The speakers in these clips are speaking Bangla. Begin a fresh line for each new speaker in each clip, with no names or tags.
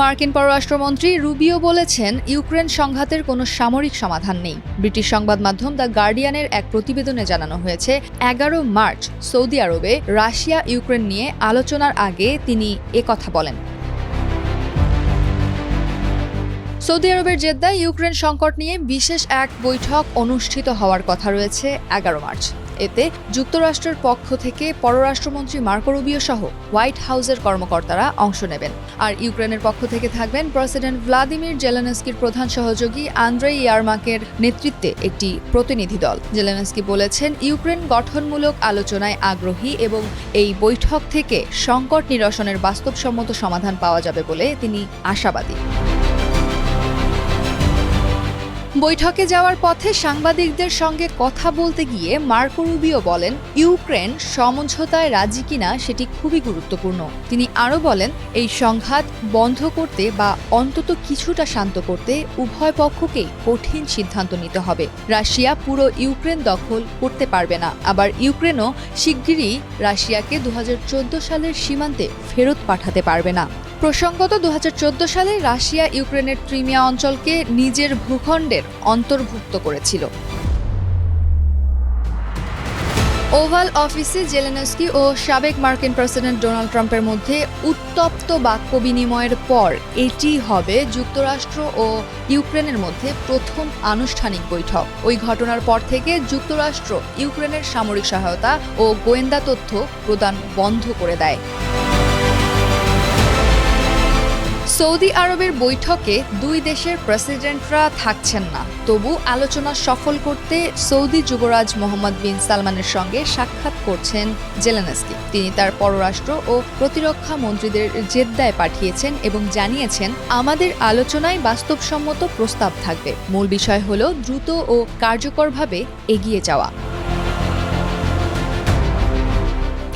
মার্কিন পররাষ্ট্রমন্ত্রী রুবিও বলেছেন, ইউক্রেন সংঘাতের কোনো সামরিক সমাধান নেই। ব্রিটিশ সংবাদ মাধ্যম দ্য গার্ডিয়ানের এক প্রতিবেদনে জানানো হয়েছে, এগারো মার্চ সৌদি আরবে রাশিয়া ইউক্রেন নিয়ে আলোচনার আগে তিনি একথা বলেন। সৌদি আরবের জেদ্দায় ইউক্রেন সংকট নিয়ে বিশেষ এক বৈঠক অনুষ্ঠিত হওয়ার কথা রয়েছে, এগারো মার্চ। এতে যুক্তরাষ্ট্রের পক্ষ থেকে পররাষ্ট্রমন্ত্রী মার্কো রুবিও সহ হোয়াইট হাউসের কর্মকর্তারা অংশ নেবেন। আর ইউক্রেনের পক্ষ থেকে থাকবেন প্রেসিডেন্ট ভ্লাদিমির জেলেনস্কির প্রধান সহযোগী আন্দ্রেই ইয়ারমাকের নেতৃত্বে একটি প্রতিনিধি দল। জেলেনস্কি বলেছেন, ইউক্রেন গঠনমূলক আলোচনায় আগ্রহী এবং এই বৈঠক থেকে সংকট নিরসনের বাস্তবসম্মত সমাধান পাওয়া যাবে বলে তিনি আশাবাদী। বৈঠকে যাওয়ার পথে সাংবাদিকদের সঙ্গে কথা বলতে গিয়ে মার্কো রুবিও বলেন, ইউক্রেন সমঝোতায় রাজি কিনা সেটি খুবই গুরুত্বপূর্ণ। তিনি আরও বলেন, এই সংঘাত বন্ধ করতে বা অন্তত কিছুটা শান্ত করতে উভয় পক্ষকেই কঠিন সিদ্ধান্ত নিতে হবে। রাশিয়া পুরো ইউক্রেন দখল করতে পারবে না। আবার ইউক্রেনও শিগগিরই রাশিয়াকে দু হাজার চোদ্দ সালের সীমান্তে ফেরত পাঠাতে পারবে না। প্রসঙ্গত দু হাজার চোদ্দ সালে রাশিয়া ইউক্রেনের ক্রিমিয়া অঞ্চলকে নিজের ভূখণ্ডের অন্তর্ভুক্ত করেছিল। ওভাল অফিসে জেলেনস্কি ও সাবেক মার্কিন প্রেসিডেন্ট ডোনাল্ড ট্রাম্পের মধ্যে উত্তপ্ত বাক্য বিনিময়ের পর এটি হবে যুক্তরাষ্ট্র ও ইউক্রেনের মধ্যে প্রথম আনুষ্ঠানিক বৈঠক। ওই ঘটনার পর থেকে যুক্তরাষ্ট্র ইউক্রেনের সামরিক সহায়তা ও গোয়েন্দা তথ্য প্রদান বন্ধ করে দেয়। সৌদি আরবের বৈঠকে দুই দেশের প্রেসিডেন্টরা থাকছেন না। তবু আলোচনা সফল করতে সৌদি যুবরাজ মোহাম্মদ বিন সালমানের সঙ্গে সাক্ষাৎ করছেন জেলেনস্কি। তিনি তার পররাষ্ট্র ও প্রতিরক্ষা মন্ত্রীদের জেদ্দায় পাঠিয়েছেন এবং জানিয়েছেন, আমাদের আলোচনায় বাস্তবসম্মত প্রস্তাব থাকবে। মূল বিষয় হল দ্রুত ও কার্যকরভাবে এগিয়ে যাওয়া।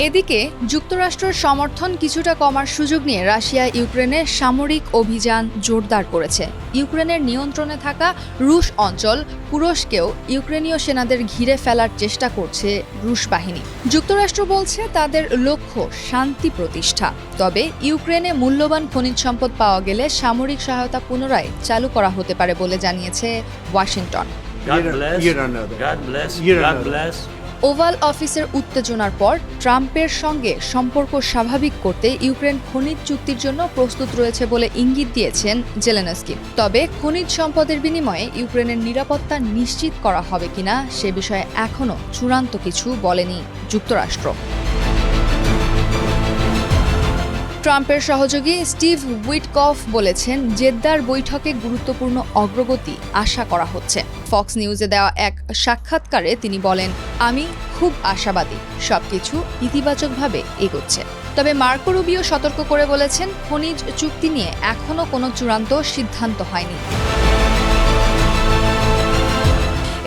এদিকে যুক্তরাষ্ট্রের সমর্থন কিছুটা কমার সুযোগ নিয়ে রাশিয়া ইউক্রেনে সামরিক অভিযান জোরদার করেছে ইউক্রেনের নিয়ন্ত্রণে থাকা রুশ অঞ্চল কুরস্কেও ইউক্রেনীয় সেনাদের ঘিরে ফেলার চেষ্টা করছে রুশ বাহিনী যুক্তরাষ্ট্র বলছে তাদের লক্ষ্য শান্তি প্রতিষ্ঠা তবে ইউক্রেনে মূল্যবান খনিজ সম্পদ পাওয়া গেলে সামরিক সহায়তা পুনরায় চালু করা হতে পারে বলে জানিয়েছে Washington
God bless.
you don't know that.
God bless.
You don't
God
know that.
bless.
Oval অফিসের উত্তেজনার পর ট্রাম্পের সঙ্গে সম্পর্ক স্বাভাবিক করতে ইউক্রেন খনিজ চুক্তির জন্য প্রস্তুত রয়েছে বলে ইঙ্গিত দিয়েছেন জেলেনস্কি। তবে খনিজ সম্পদের বিনিময়ে ইউক্রেনের নিরাপত্তা নিশ্চিত করা হবে কিনা সে বিষয়ে এখনও চূড়ান্ত কিছু বলেনি যুক্তরাষ্ট্র। ট্রাম্পের সহযোগী স্টিভ উইটকফ বলেছেন, জেদ্দার বৈঠকে গুরুত্বপূর্ণ অগ্রগতি আশা করা হচ্ছে। ফক্স নিউজে দেওয়া এক সাক্ষাৎকারে তিনি বলেন, আমি খুব আশাবাদী, সবকিছু ইতিবাচকভাবে এগোচ্ছে। তবে মার্কো রুবিও সতর্ক করে বলেছেন, খনিজ চুক্তি নিয়ে এখনও কোনো চূড়ান্ত সিদ্ধান্ত হয়নি।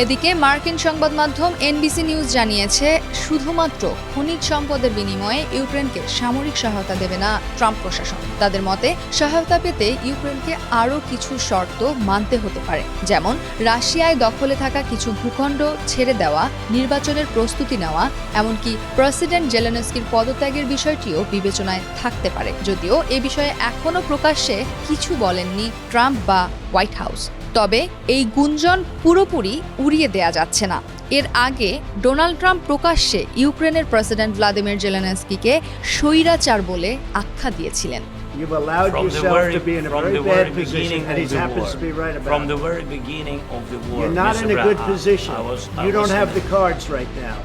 এদিকে মার্কিন সংবাদ মাধ্যম এনবিসি নিউজ জানিয়েছে, শুধুমাত্র খনিজ সম্পদের বিনিময়ে ইউক্রেনকে সামরিক সহায়তা দেবে না ট্রাম্প প্রশাসন। তাদের মতে, সহায়তা পেতে ইউক্রেনকে আরও কিছু শর্ত মানতে হতে পারে। যেমন, রাশিয়ায় দখলে থাকা কিছু ভূখণ্ড ছেড়ে দেওয়া, নির্বাচনের প্রস্তুতি নেওয়া, এমনকি প্রেসিডেন্ট জেলেনস্কির পদত্যাগের বিষয়টিও বিবেচনায় থাকতে পারে। যদিও এ বিষয়ে এখনও প্রকাশ্যে কিছু বলেননি ট্রাম্প বা হোয়াইট হাউস। তবে এই গুঞ্জন পুরোপুরি উড়িয়ে দেয়া যাচ্ছে না এর আগে ডোনাল্ড ট্রাম্প প্রকাশ্যে ইউক্রেনের প্রেসিডেন্ট ভ্লাদিমির জেলেনস্কিকে স্বৈরাচার বলে আখ্যা দিয়েছিলেন
You've allowed
From
yourself
very,
to be in a very bad
very
position, and he happens
war,
to be right about
from the very beginning of the war,
You're not
Mr.
in a good position.
I was, I
you don't have the cards right now.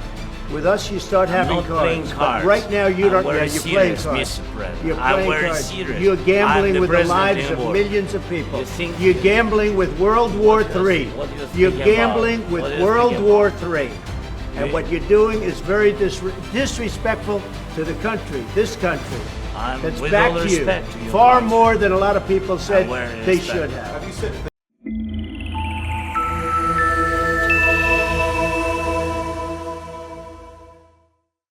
With us, you start
I'm
having
not
cards.
playing
But right now, you don't. Yeah, you're playing
serious,
cards.
Mr. President.
You're
I'm
playing
very
cards.
serious.
You're gambling
the
with the lives of millions of people.
You think-
You're gambling with World War
What does-
III.
You
you're gambling
what
with
you
World War
about-
III. And what you're doing is very dis- disrespectful to the country, this country.
I'm
That's
with
back
all
to you.
respect to your
Far
country.
more than a lot of people said they
respect.
should have.